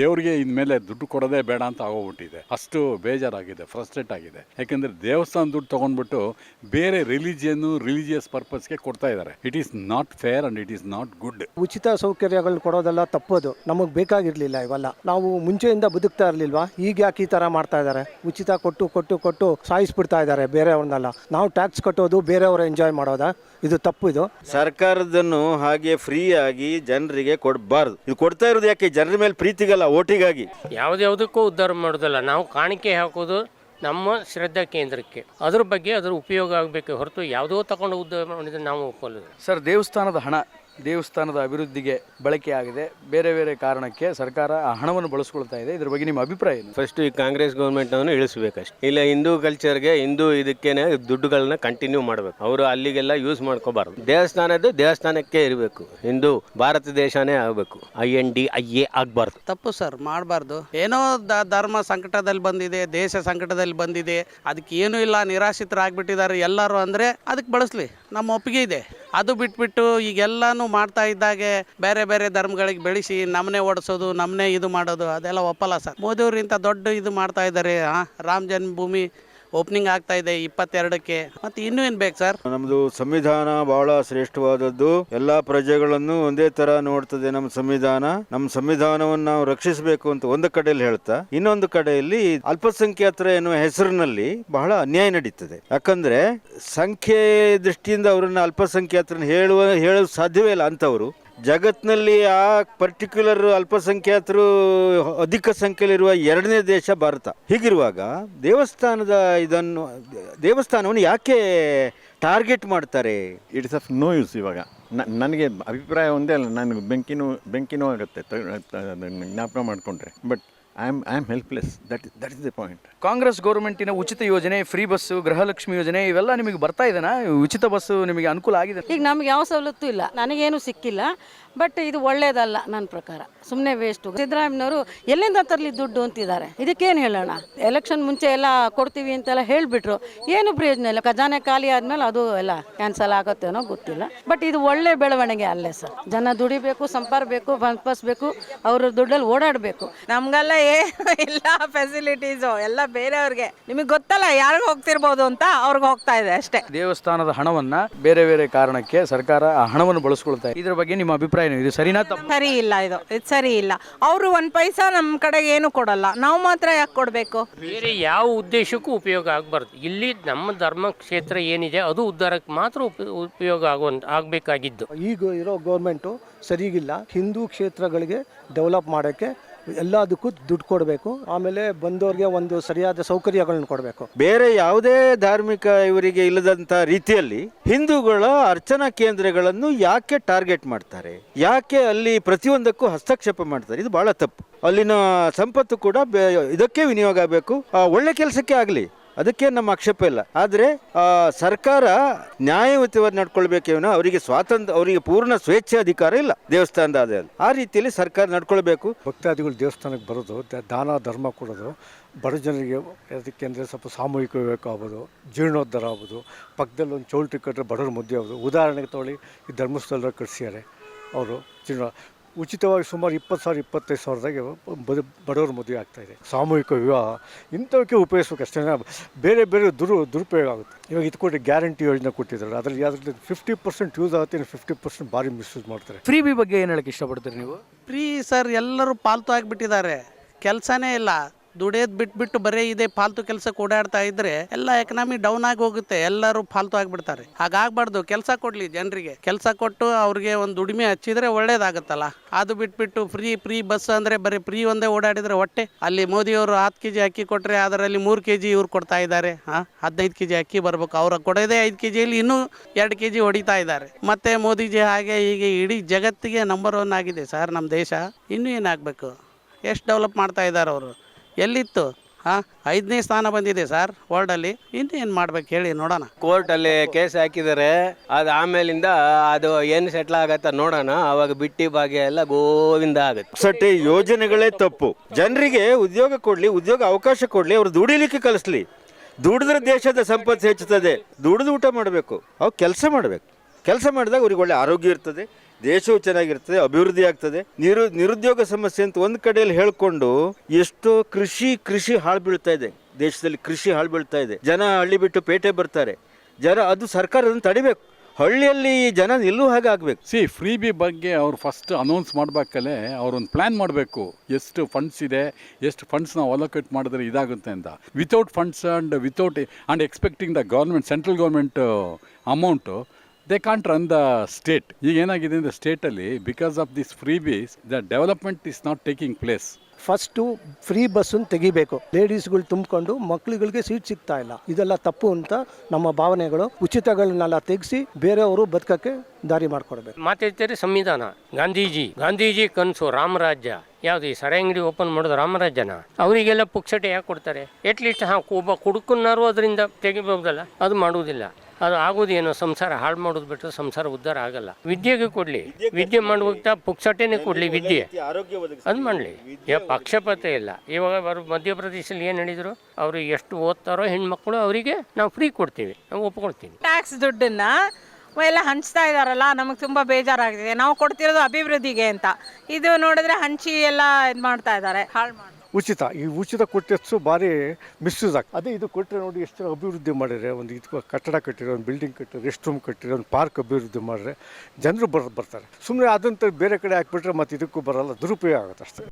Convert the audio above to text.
ದೇವ್ರಿಗೆ ಇನ್ಮೇಲೆ ದುಡ್ಡು ಕೊಡೋದೇ ಬೇಡ ಅಂತ ಆಗೋಗ್ಬಿಟ್ಟಿದೆ. ಅಷ್ಟು ಬೇಜಾರಾಗಿದೆ ಫ್ರಸ್ಟ್ರೇಟ್ ಆಗಿದೆ. ಯಾಕಂದ್ರೆ ದೇವಸ್ಥಾನ ದುಡ್ಡು ತಗೊಂಡ್ಬಿಟ್ಟು ಬೇರೆ ರಿಲಿಜಿಯನ್ ರಿಲಿಜಿಯಸ್ ಪರ್ಪಸ್ಗೆ ಕೊಡ್ತಾ ಇದ್ದಾರೆ. It is not fair and it is not good ಉಚಿತ ಸೌಕರ್ಯಗಳು ಕೊಡೋದೆಲ್ಲ ತಪ್ಪೋದು. ನಮಗೆ ಬೇಕಾಗಿರ್ಲಿಲ್ಲ ಇವೆಲ್ಲ. ನಾವು ಮುಂಚೆಯಿಂದ ಬದುಕ್ತಾ ಇರಲಿಲ್ವಾ? ಈಗ ಯಾಕೆ ಈ ತರ ಮಾಡ್ತಾ ಇದ್ದಾರೆ? ಉಚಿತ ಕೊಟ್ಟು ಕೊಟ್ಟು ಕೊಟ್ಟು ಸಾಯಿಸ್ಬಿಡ್ತಾ ಇದ್ದಾರೆ ಬೇರೆಯವ್ರನ್ನೆಲ್ಲ. ನಾವು ಟ್ಯಾಕ್ಸ್ ಕಟ್ಟೋದು ಬೇರೆಯವರು ಎಂಜಾಯ್ ಮಾಡೋದಾ? ಇದು ತಪ್ಪು ಇದು. ಸರ್ಕಾರದನ್ನು ಹಾಗೆ ಫ್ರೀ ಆಗಿ ಜನರಿಗೆ ಕೊಡಬಾರ್ದು. ಇದು ಕೊಡ್ತಾ ಇರೋದು ಯಾಕೆ? ಜನರ ಮೇಲೆ ಪ್ರೀತಿಗಲ್ಲ ಓಟಿಗಾಗಿ. ಯಾವುದ್ಯಾವುದಕ್ಕೂ ಉದ್ಧಾರ ಮಾಡೋದಲ್ಲ. ನಾವು ಕಾಣಿಕೆ ಹಾಕೋದು ನಮ್ಮ ಶ್ರದ್ಧಾ ಕೇಂದ್ರಕ್ಕೆ. ಅದ್ರ ಬಗ್ಗೆ ಅದ್ರ ಉಪಯೋಗ ಆಗಬೇಕು ಹೊರತು ಯಾವುದೋ ತಗೊಂಡು ಉದ್ಧಾರ ಮಾಡಿದ್ರೆ ನಾವು ಒಪ್ಪಲ್ಲ ಸರ್ ದೇವಸ್ಥಾನದ ಹಣ ದೇವಸ್ಥಾನದ ಅಭಿವೃದ್ಧಿಗೆ ಬಳಕೆಯಾಗಿದೆ ಬೇರೆ ಬೇರೆ ಕಾರಣಕ್ಕೆ ಸರ್ಕಾರ ಆ ಹಣವನ್ನು ಬಳಸ್ಕೊಳ್ತಾ ಇದೆ. ಇದ್ರ ಬಗ್ಗೆ ನಿಮ್ಮ ಅಭಿಪ್ರಾಯ ಏನು? ಫಸ್ಟ್ ಈ ಕಾಂಗ್ರೆಸ್ ಗೌರ್ಮೆಂಟ್ನವನು ಇಳಿಸ್ಬೇಕಷ್ಟೆ. ಇಲ್ಲ ಹಿಂದೂ ಕಲ್ಚರ್ಗೆ ಹಿಂದೂ ಇದಕ್ಕೇನೆ ದುಡ್ಡುಗಳನ್ನ ಕಂಟಿನ್ಯೂ ಮಾಡಬೇಕು. ಅವರು ಅಲ್ಲಿಗೆಲ್ಲ ಯೂಸ್ ಮಾಡ್ಕೋಬಾರ್ದು. ದೇವಸ್ಥಾನದ್ದು ದೇವಸ್ಥಾನಕ್ಕೆ ಇರಬೇಕು. ಹಿಂದೂ ಭಾರತ ದೇಶನೇ ಆಗಬೇಕು. I N D I A ಆಗಬಾರ್ದು. ತಪ್ಪು ಸರ್ ಮಾಡಬಾರ್ದು. ಏನೋ ದ ಧರ್ಮ ಸಂಕಟದಲ್ಲಿ ಬಂದಿದೆ ದೇಶ ಸಂಕಟದಲ್ಲಿ ಬಂದಿದೆ. ಅದಕ್ಕೆ ಏನೂ ಇಲ್ಲ ನಿರಾಶ್ರಿತರಾಗ್ಬಿಟ್ಟಿದ್ದಾರೆ ಎಲ್ಲರೂ ಅಂದರೆ ಅದಕ್ಕೆ ಬಳಸಲಿ. ನಮ್ಮ ಒಪ್ಪಿಗೆ ಇದೆ. ಅದು ಬಿಟ್ಬಿಟ್ಟು ಈಗೆಲ್ಲಾನು ಮಾಡ್ತಾ ಇದ್ದಾಗೆ ಬೇರೆ ಬೇರೆ ಧರ್ಮಗಳಿಗೆ ಬೆಳೆಸಿ ನಮ್ಮನೆ ಓಡಿಸೋದು ನಮ್ಮನೆ ಇದು ಮಾಡೋದು ಅದೆಲ್ಲ ಒಪ್ಪಲ್ಲ ಸರ್. ಮೋದಿಯವರು ಇಂಥ ದೊಡ್ಡ ಇದು ಮಾಡ್ತಾ ಇದ್ದಾರೆ ರಾಮ ಜನ್ಮಭೂಮಿ ಓಪನಿಂಗ್ ಆಗ್ತಾ ಇದೆ ಇಪ್ಪತ್ತೆರಡಕ್ಕೆ. ಮತ್ತೆ ಇನ್ನೂ ಏನ್ ಬೇಕು ಸರ್? ನಮ್ದು ಸಂವಿಧಾನ ಬಹಳ ಶ್ರೇಷ್ಠವಾದದ್ದು. ಎಲ್ಲಾ ಪ್ರಜೆಗಳನ್ನು ಒಂದೇ ತರ ನೋಡ್ತದೆ ನಮ್ಮ ಸಂವಿಧಾನ. ನಮ್ಮ ಸಂವಿಧಾನವನ್ನು ನಾವು ರಕ್ಷಿಸಬೇಕು ಅಂತ ಒಂದು ಕಡೆಯಲ್ಲಿ ಹೇಳ್ತಾ, ಇನ್ನೊಂದು ಕಡೆಯಲ್ಲಿ ಅಲ್ಪಸಂಖ್ಯಾತರ ಎನ್ನುವ ಹೆಸರಿನಲ್ಲಿ ಬಹಳ ಅನ್ಯಾಯ ನಡೀತದೆ. ಯಾಕಂದ್ರೆ ಸಂಖ್ಯೆ ದೃಷ್ಟಿಯಿಂದ ಅವರನ್ನ ಅಲ್ಪಸಂಖ್ಯಾತರನ್ನ ಹೇಳುವ, ಹೇಳಲು ಸಾಧ್ಯವೇ ಇಲ್ಲ ಅಂತವರು. ಜಗತ್ನಲ್ಲಿ ಆ ಪರ್ಟಿಕ್ಯುಲರ್ ಅಲ್ಪಸಂಖ್ಯಾತರು ಅಧಿಕ ಸಂಖ್ಯೆಯಲ್ಲಿರುವ ಎರಡನೇ ದೇಶ ಭಾರತ. ಹೀಗಿರುವಾಗ ದೇವಸ್ಥಾನದ ಇದನ್ನು, ದೇವಸ್ಥಾನವನ್ನು ಯಾಕೆ ಟಾರ್ಗೆಟ್ ಮಾಡ್ತಾರೆ? ಇಟ್ಸ್ ಆಫ್ ನೋ ಯೂಸ್ ಇವಾಗ. ನನಗೆ ಅಭಿಪ್ರಾಯ ಒಂದೇ ಅಲ್ಲ, ನನಗೆ ಬೆಂಕಿನೂ ಬೆಂಕಿನೂ ಆಗುತ್ತೆ ಜ್ಞಾಪನ ಮಾಡಿಕೊಂಡ್ರೆ. But I am I am helpless that that is the point Congress ಗೌರ್ಮೆಂಟಿನ ಉಚಿತ ಯೋಜನೆ ಫ್ರೀ ಬಸ್ಸು ಗೃಹಲಕ್ಷ್ಮಿ ಯೋಜನೆ ಇವೆಲ್ಲ ನಿಮಗೆ ಬರ್ತಾ ಇದೆನಾ? ಉಚಿತ ಬಸ್ಸು ನಿಮಗೆ ಅನುಕೂಲ ಆಗಿದೆ? ಈಗ ನಮ್ಗೆ ಯಾವ ಸವಲತ್ತು ಇಲ್ಲ. ನನಗೇನು ಸಿಕ್ಕಿಲ್ಲ. ಬಟ್ ಇದು ಒಳ್ಳೇದಲ್ಲ ನನ್ನ ಪ್ರಕಾರ. ಸುಮ್ಮನೆ ವೇಸ್ಟು ಸಿದ್ದರಾಮಯ್ಯವರು ಎಲ್ಲಿಂದ ತರಲಿ ದುಡ್ಡು ಅಂತಿದ್ದಾರೆ? ಇದಕ್ಕೇನು ಹೇಳೋಣ? ಎಲೆಕ್ಷನ್ ಮುಂಚೆ ಎಲ್ಲ ಕೊಡ್ತೀವಿ ಅಂತೆಲ್ಲ ಹೇಳಿಬಿಟ್ರು. ಏನು ಪ್ರಯೋಜನ ಇಲ್ಲ. ಖಜಾನೆ ಖಾಲಿ ಆದಮೇಲೆ ಅದು ಎಲ್ಲ ಕ್ಯಾನ್ಸಲ್ ಆಗುತ್ತೇನೋ ಗೊತ್ತಿಲ್ಲ. ಬಟ್ ಇದು ಒಳ್ಳೆ ಬೆಳವಣಿಗೆ ಅಲ್ಲೇ ಸರ್. ಜನ ದುಡಿಬೇಕು ಸಂಪರ್ಬೇಕು ಸಂಪಾದಿಸ್ಬೇಕು ಅವ್ರ ದುಡ್ಡಲ್ಲಿ ಓಡಾಡಬೇಕು. ನಮಗೆಲ್ಲ ಏನು ಇಲ್ಲ ಫೆಸಿಲಿಟೀಸು ಎಲ್ಲ ಬೇರೆಯವ್ರಿಗೆ. ನಿಮಗೆ ಗೊತ್ತಲ್ಲ ಯಾರಿಗೆ ಹೋಗ್ತಿರ್ಬೋದು ಅಂತ ಅವ್ರಿಗೆ ಹೋಗ್ತಾ ಇದೆ ಅಷ್ಟೇ. ದೇವಸ್ಥಾನದ ಹಣವನ್ನ ಬೇರೆ ಬೇರೆ ಕಾರಣಕ್ಕೆ ಸರ್ಕಾರ ಆ ಹಣವನ್ನು ಬಳಸ್ಕೊಳ್ತಾ ಇದೆ. ಇದ್ರ ಬಗ್ಗೆ ನಿಮ್ಮ ಅಭಿಪ್ರಾಯ ಏನು? ಇದು ಸರಿನಾ ತಪ್ಪು? ಸರಿ ಇಲ್ಲ ಇದು. ಇದು ಸರಿ ಇಲ್ಲ. ಅವರು ಒಂದು ಪೈಸಾ ನಮ್ಮ ಕಡೆ ಏನು ಕೊಡಲ್ಲ. ನಾವು ಮಾತ್ರ ಯಾಕೆ ಕೊಡಬೇಕು? ಬೇರೆ ಯಾವ ಉದ್ದೇಶಕ್ಕೂ ಉಪಯೋಗ ಆಗಬಾರ್ದು. ಇಲ್ಲಿ ನಮ್ಮ ಧರ್ಮ ಕ್ಷೇತ್ರ ಏನಿದೆ ಅದು ಉದ್ಧಾರಕ್ಕೆ ಮಾತ್ರ ಉಪ- ಉಪಯೋಗ ಆಗುವಂತ ಆಗಬೇಕಾಗಿದ್ದು. ಈಗ ಇರೋ ಗೌರ್ಮೆಂಟು ಸರಿಗಿಲ್ಲ. ಹಿಂದೂ ಕ್ಷೇತ್ರಗಳಿಗೆ ಡೆವಲಪ್ ಮಾಡೋಕ್ಕೆ ಎಲ್ಲದಕ್ಕೂ ದುಡ್ಡು ಕೊಡಬೇಕು. ಆಮೇಲೆ ಬಂದವ್ರಿಗೆ ಒಂದು ಸರಿಯಾದ ಸೌಕರ್ಯಗಳನ್ನು ಕೊಡಬೇಕು. ಬೇರೆ ಯಾವುದೇ ಧಾರ್ಮಿಕ ಇವರಿಗೆ ಇಲ್ಲದಂತ ರೀತಿಯಲ್ಲಿ ಹಿಂದೂಗಳ ಅರ್ಚನಾ ಕೇಂದ್ರಗಳನ್ನು ಯಾಕೆ ಟಾರ್ಗೆಟ್ ಮಾಡ್ತಾರೆ? ಯಾಕೆ ಅಲ್ಲಿ ಪ್ರತಿಯೊಂದಕ್ಕೂ ಹಸ್ತಕ್ಷೇಪ ಮಾಡ್ತಾರೆ? ಇದು ಬಹಳ ತಪ್ಪು. ಅಲ್ಲಿನ ಸಂಪತ್ತು ಕೂಡ ಇದಕ್ಕೆ ವಿನಿಯೋಗ ಆಗಬೇಕು. ಒಳ್ಳೆ ಕೆಲಸಕ್ಕೆ ಆಗಲಿ. ಅದಕ್ಕೆ ನಮ್ಮ ಆಕ್ಷೇಪ ಇಲ್ಲ. ಆದರೆ ಸರ್ಕಾರ ನ್ಯಾಯಯುತವಾಗಿ ನಡ್ಕೊಳ್ಬೇಕೇನೋ ಅವರಿಗೆ ಸ್ವಾತಂತ್ರ್ಯ, ಅವರಿಗೆ ಪೂರ್ಣ ಸ್ವೇಚ್ಛೆ ಅಧಿಕಾರ ಇಲ್ಲ ದೇವಸ್ಥಾನದ ಆದಾಯ ಆ ರೀತಿಯಲ್ಲಿ ಸರ್ಕಾರ ನಡ್ಕೊಳ್ಬೇಕು. ಭಕ್ತಾದಿಗಳು ದೇವಸ್ಥಾನಕ್ಕೆ ಬರೋದು ದಾನ, ಧರ್ಮ ಕೊಡೋದು, ಬಡ ಜನರಿಗೆ ಅದಕ್ಕೆ ಅಂದರೆ ಸ್ವಲ್ಪ ಸಾಮೂಹಿಕ ವಿವೇಕ ಆಗ್ಬೋದು, ಜೀರ್ಣೋದ್ಧಾರ ಆಗೋದು ಪಕ್ಕದಲ್ಲಿ ಒಂದು ಚೌಲ್ಟ್ರಿ ಕಟ್ಟರೆ ಬಡವ್ರ ಮುದ್ದೆ ಆಗೋದು ಉದಾಹರಣೆಗೆ ತೊಗೊಳ್ಳಿ, ಈ ಧರ್ಮಸ್ಥಳ ಕಟ್ಸಿದ್ದಾರೆ, ಅವರು ಜೀರ್ಣ ಉಚಿತವಾಗಿ ಸುಮಾರು ಇಪ್ಪತ್ತು ಸಾವಿರ ಇಪ್ಪತ್ತೈದು ಸಾವಿರದಾಗೆ ಬದು ಬಡವರು ಮದುವೆ ಆಗ್ತಾಯಿದೆ ಸಾಮೂಹಿಕ ವಿವಾಹ ಇಂಥವಕ್ಕೆ ಉಪಯೋಗಿಸ್ಬೇಕು ಅಷ್ಟೇ ಬೇರೆ ಬೇರೆ ದುರು ದುರುಪಯೋಗ ಆಗುತ್ತೆ. ಇವಾಗ ಇದು ಕೊಟ್ಟು ಗ್ಯಾರಂಟಿ ಯೋಜನೆ ಕೊಟ್ಟಿದ್ದಾರೆ. ಅದರಲ್ಲಿ ಅದ್ರಲ್ಲಿ ಫಿಫ್ಟಿ ಪರ್ಸೆಂಟ್ ಯೂಸ್ ಆಗುತ್ತೆ ಇನ್ನು ಫಿಫ್ಟಿ ಪರ್ಸೆಂಟ್ ಭಾರಿ ಮಿಸ್ಯೂಸ್ ಮಾಡ್ತಾರೆ. ಫ್ರೀ ಬಿ ಬಗ್ಗೆ ಏನು ಹೇಳಕ್ಕೆ ಇಷ್ಟಪಡ್ತೀರಿ ನೀವು? ಫ್ರೀ ಸರ್ ಎಲ್ಲರೂ ಪಾಲ್ತು ಆಗಿಬಿಟ್ಟಿದ್ದಾರೆ. ಕೆಲಸನೇ ಇಲ್ಲ. ದುಡಿಯೋದು ಬಿಟ್ಬಿಟ್ಟು ಬರೀ ಇದೆ ಫಾಲ್ತು ಕೆಲಸ ಓಡಾಡ್ತಾ ಇದ್ರೆ ಎಲ್ಲ ಎಕನಾಮಿ ಡೌನ್ ಆಗಿ ಹೋಗುತ್ತೆ. ಎಲ್ಲರೂ ಫಾಲ್ತು ಆಗಿಬಿಡ್ತಾರೆ. ಹಾಗಾಗಬಾರ್ದು. ಕೆಲಸ ಕೊಡಲಿ ಜನರಿಗೆ. ಕೆಲಸ ಕೊಟ್ಟು ಅವ್ರಿಗೆ ಒಂದು ದುಡಿಮೆ ಹಚ್ಚಿದ್ರೆ ಒಳ್ಳೇದಾಗುತ್ತಲ್ಲ. ಅದು ಬಿಟ್ಬಿಟ್ಟು ಫ್ರೀ ಫ್ರೀ ಬಸ್ ಅಂದರೆ ಬರೀ ಫ್ರೀ ಒಂದೇ ಓಡಾಡಿದ್ರೆ ಹೊಟ್ಟೆ. ಅಲ್ಲಿ ಮೋದಿಯವರು ಹತ್ತು ಕೆ ಜಿ ಅಕ್ಕಿ ಕೊಟ್ಟರೆ ಅದರಲ್ಲಿ ಮೂರು ಕೆ ಜಿ ಇವ್ರು ಕೊಡ್ತಾ ಇದ್ದಾರೆ. ಹಾಂ ಹದಿನೈದು ಕೆ ಜಿ ಅಕ್ಕಿ ಬರ್ಬೇಕು. ಅವ್ರ ಕೊಡೋದೇ ಐದು ಕೆ ಜಿಯಲ್ಲಿ ಇನ್ನೂ ಎರಡು ಕೆ ಜಿ ಹೊಡಿತಾ ಇದ್ದಾರೆ. ಮತ್ತೆ ಮೋದಿಜಿ ಹಾಗೆ ಹೀಗೆ ಇಡೀ ಜಗತ್ತಿಗೆ ನಂಬರ್ ಒನ್ ಆಗಿದೆ. ಸರ್ ನಮ್ಮ ದೇಶ ಇನ್ನೂ ಏನಾಗಬೇಕು? ಎಷ್ಟು ಡೆವಲಪ್ ಮಾಡ್ತಾ ಇದ್ದಾರೆ ಅವರು? ಎಲ್ಲಿತ್ತು? ಹಾಂ ಐದನೇ ಸ್ಥಾನ ಬಂದಿದೆ ಸರ್ ವರ್ಲ್ಡಲ್ಲಿ. ಇನ್ನೇನು ಏನು ಮಾಡ್ಬೇಕು ಹೇಳಿ ನೋಡೋಣ. ಕೋರ್ಟಲ್ಲಿ ಕೇಸ್ ಹಾಕಿದ್ದಾರೆ. ಅದು ಆಮೇಲಿಂದ ಅದು ಏನು ಸೆಟ್ಲ್ ಆಗತ್ತ ನೋಡೋಣ. ಅವಾಗ ಬಿಟ್ಟಿ ಭಾಗ್ಯ ಎಲ್ಲ ಗೋವಿಂದ ಆಗುತ್ತೆ. ಸಟ್ಟಿ ಯೋಜನೆಗಳೇ ತಪ್ಪು. ಜನರಿಗೆ ಉದ್ಯೋಗ ಕೊಡ್ಲಿ ಉದ್ಯೋಗ ಅವಕಾಶ ಕೊಡ್ಲಿ ಅವ್ರು ದುಡಿಲಿಕ್ಕೆ ಕಲಿಸ್ಲಿ. ದುಡಿದ್ರೆ ದೇಶದ ಸಂಪತ್ತು ಹೆಚ್ಚುತ್ತದೆ. ದುಡಿದು ಊಟ ಮಾಡಬೇಕು. ಅವ್ರು ಕೆಲಸ ಮಾಡಬೇಕು. ಕೆಲಸ ಮಾಡಿದಾಗ ಅವ್ರಿಗೆ ಒಳ್ಳೆ ಆರೋಗ್ಯ ಇರ್ತದೆ. ದೇಶವು ಚೆನ್ನಾಗಿರ್ತದೆ, ಅಭಿವೃದ್ಧಿ ಆಗ್ತದೆ. ನಿರು, ನಿರುದ್ಯೋಗ ಸಮಸ್ಯೆ ಅಂತ ಒಂದು ಕಡೆಯಲ್ಲಿ ಹೇಳ್ಕೊಂಡು ಎಷ್ಟೋ ಕೃಷಿ ಕೃಷಿ ಹಾಳು ಬೀಳ್ತಾ ಇದೆ. ದೇಶದಲ್ಲಿ ಕೃಷಿ ಹಾಳು ಬೀಳ್ತಾ ಇದೆ. ಜನ ಹಳ್ಳಿ ಬಿಟ್ಟು ಪೇಟೆ ಬರ್ತಾರೆ. ಜನ, ಅದು ಸರ್ಕಾರ ಅದನ್ನು ತಡಿಬೇಕು. ಹಳ್ಳಿಯಲ್ಲಿ ಜನ ನಿಲ್ಲುವ ಹಾಗೆ ಆಗಬೇಕು. ಸಿ ಫ್ರೀ ಬಿ ಬಗ್ಗೆ ಅವ್ರು ಫಸ್ಟ್ ಅನೌನ್ಸ್ ಮಾಡಬೇಕಲ್ಲೇ, ಅವ್ರೊಂದು ಪ್ಲ್ಯಾನ್ ಮಾಡಬೇಕು. ಎಷ್ಟು ಫಂಡ್ಸ್ ಇದೆ, ಎಷ್ಟು ಫಂಡ್ಸ್ ನಾವು ಅಲೋಕೇಟ್ ಮಾಡಿದ್ರೆ ಇದಾಗುತ್ತೆ ಅಂತ. Without funds and without and expecting the government central government amount they can't run the state ಈಗ ಏನಾಗಿದೆ ಅಂದರೆ ಸ್ಟೇಟಲ್ಲಿ because of this freebies the development is not taking place first free ಬಸ್ಸನ್ನು ತೆಗಿಬೇಕು. ಲೇಡೀಸ್ಗಳು ತುಂಬಿಕೊಂಡು ಮಕ್ಳುಗಳಿಗೆ ಸೀಟ್ ಸಿಗ್ತಾ ಇಲ್ಲ. ಇದೆಲ್ಲ ತಪ್ಪು ಅಂತ ನಮ್ಮ ಭಾವನೆಗಳು ಉಚಿತಗಳನ್ನೆಲ್ಲ ತೆಗೆಸಿ ಬೇರೆಯವರು ಬದುಕಕ್ಕೆ ದಾರಿ ಮಾಡಿಕೊಡ್ಬೇಕು. ಮಾತಾಡ್ತಾರೆ ಸಂವಿಧಾನ. ಗಾಂಧೀಜಿ ಗಾಂಧೀಜಿ ಕನಸು ರಾಮರಾಜ್ಯ. ಯಾವುದು ಈ ಸರ ಅಂಗಡಿ ಓಪನ್ ಮಾಡೋದು ರಾಮರಾಜ್ಯನ? ಅವರಿಗೆಲ್ಲ ಪುಕ್ಸಟೆ ಯಾಕೆ ಕೊಡ್ತಾರೆ? ಎಟ್ಲೀಸ್ಟ್ ಹಾಂ ಒಬ್ಬ ಕುಡುಕನ್ನಾರು ಅದರಿಂದ ತೆಗಿಬಹುದಲ್ಲ ಅದು ಮಾಡುವುದಿಲ್ಲ. ಅದು ಆಗೋದೇನು ಸಂಸಾರ ಹಾಳು ಮಾಡೋದು ಬಿಟ್ಟರೆ ಸಂಸಾರ ಉದ್ಧಾರ ಆಗಲ್ಲ. ವಿದ್ಯೆಗೆ ಕೊಡಲಿ. ವಿದ್ಯೆ ಮಾಡುವಂಥ ಪುಕ್ಸಟೆನೇ ಕೊಡಲಿ ವಿದ್ಯೆ. ಅದು ಮಾಡಲಿ. ಪಕ್ಷಪಾತ ಇಲ್ಲ. ಇವಾಗ ಅವರು ಮಧ್ಯಪ್ರದೇಶದಲ್ಲಿ ಏನು ಹೇಳಿದರು? ಅವರು ಎಷ್ಟು ಓದ್ತಾರೋ ಹೆಣ್ಮಕ್ಳು ಅವರಿಗೆ ನಾವು ಫ್ರೀ ಕೊಡ್ತೀವಿ. ನಾವು ಒಪ್ಕೊಳ್ತೀವಿ. ಟ್ಯಾಕ್ಸ್ ದುಡ್ಡನ್ನ ಎಲ್ಲ ಹಂಚ್ತಾ ಇದಾರಲ್ಲ, ನಮಗೆ ತುಂಬ ಬೇಜಾರಾಗಿದೆ ನಾವು ಕೊಡ್ತಿರೋದು ಅಭಿವೃದ್ಧಿಗೆ ಅಂತ. ಇದು ನೋಡಿದ್ರೆ ಹಂಚಿ ಎಲ್ಲ ಇದು ಮಾಡ್ತಾ ಇದ್ದಾರೆ ಹಾಳು ಮಾಡಿ ಉಚಿತ. ಈ ಉಚಿತ ಕೊಟ್ಟಷ್ಟು ಭಾರಿ ಮಿಸ್ಯೂಸ್ ಆಗ್ತದೆ ಅದೇ ಇದು ಕೊಟ್ಟರೆ ನೋಡಿ ಎಷ್ಟು ಅಭಿವೃದ್ಧಿ ಮಾಡಿದ್ರೆ, ಒಂದು ಇದು ಕಟ್ಟಡ ಕಟ್ಟಿರೋ, ಒಂದು ಬಿಲ್ಡಿಂಗ್ ಕಟ್ಟಿರೋ ರೆಸ್ಟ್ ರೂಮ್ ಕಟ್ಟಿರೋ, ಒಂದು ಪಾರ್ಕ್ ಅಭಿವೃದ್ಧಿ ಮಾಡಿದ್ರೆ ಜನರು ಬರ್ ಬರ್ತಾರೆ. ಸುಮ್ಮನೆ ಅದಂತ ಬೇರೆ ಕಡೆ ಹಾಕ್ಬಿಟ್ರೆ ಮತ್ತೆ ಇದಕ್ಕೂ ಬರಲ್ಲ, ದುರುಪಯೋಗ ಆಗುತ್ತೆ ಅಷ್ಟೇ.